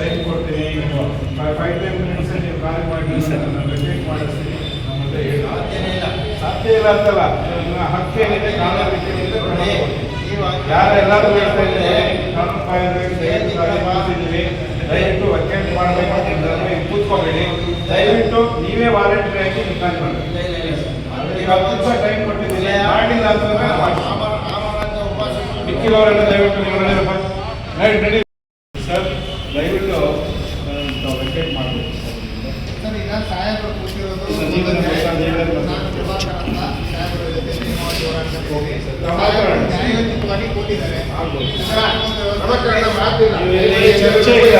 Time ಕೊಡ್ತೀನಿ five time minutes ನೀವು ಖಾಲಿ ಮಾಡಿ ನಾನು ವೆಕೇಟ್ ಮಾಡಿಸ್ತೀನಿ. ನಮ್ಮ ಹೇಳಿ. ಸಾಧ್ಯ ಇಲ್ಲ. ಅಂತಲ್ಲ. ನನ್ನ ಹಕ್ಕೇನಿದೆ ಕಾನೂನು ತಗೊಳ್ತೀನಿ. ಯಾರು ಎಲ್ಲರೂ ಹೇಳ್ತಾ ಇದ್ದಾರೆ ಕಾನೂನು ಮಾಡ್ತಿದ್ದೀವಿ ದಯವಿಟ್ಟು ವೆಕೇಟ್ ಮಾಡಬೇಕು ಅಂತಂದ್ರೆ ಕೂತ್ಕೋಬೇಡಿ ದಯವಿಟ್ಟು ನೀವೇ ವಾಲಂಟಿಯರ್ ಆಗಿ ನೀವು ಖಾಲಿ ಮಾಡಿ. ಈಗ ಹತ್ತು ನಿಮಿಷ ಟೈಮ್ ಕೊಟ್ಟಿದ್ದೀನಿ ಮಾಡಿಲ್ಲ ಅಂತಂದ್ರೆ ಮಾಡಿ. ಮಿಕ್ಕಿದವರೆಲ್ಲ ದಯವಿಟ್ಟು ನೀವು ನಡೆಯಪ್ಪ. ನಡಿ, ನಡಿ. ಸರ್ ದಯವಿಟ್ಟು ನಾವು ವೆಕೇಟ್ ಮಾಡಬೇಕು ಸರ್ ಈಗ ಸಾಹೇಬರು ಕೂತಿರೋದು ಸರ್, ನೀವೇ ಬರ್ತಾ- ನೀವೇ ಬರ್ತಾ. ನಾನು ಪ್ರಭಾಕರ್ ಅಂತ ಸಾಹೇಬರ ಜೊತೆ ನೇಮವಾಗಿ ಹೋರಾಟಕ್ಕೆ ಹೋಗಿ ನಾವು ಮಾತಾಡೋಣ. ನ್ಯಾಯೋಚಿತವಾಗಿ ಕೊಟ್ಟಿದ್ದಾರೆ ಆಗ್ಬೋದು. ಪ್ರಭಾಕರ್ ಅಣ್ಣ ಮಾತಿಲ್ಲ. ಇಲ್ಲಿ ಚರ್ಚೆ ಇಲ್ಲ.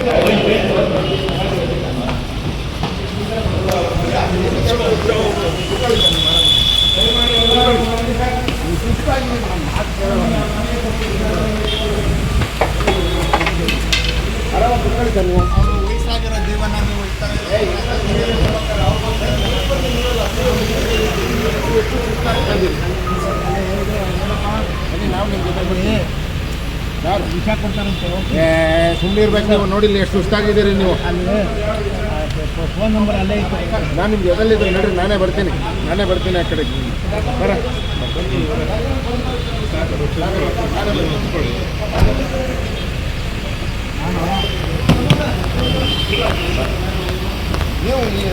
ನೀವು ಯಾರು ಸುಮ್ಮನೆ ಇರ್ಬೇಕು ನೀವು. ನೋಡಿಲ್ಲ ಎಷ್ಟು ಸುಸ್ತಾಗಿದ್ದೀರಿ ನೀವು. ಫೋನ್ ನಂಬರ್ ಅಲ್ಲೇ ಇತ್ತು ನಾನು ನಿಮ್ಗೆ ಎದಲ್ಲಿದ್ದೆ ನೋಡಿರಿ, ನಾನೇ ಬರ್ತೀನಿ. ನಾನೇ ಬರ್ತೀನಿ ಆ ಕಡೆ ಬರ ನೀವು ಈ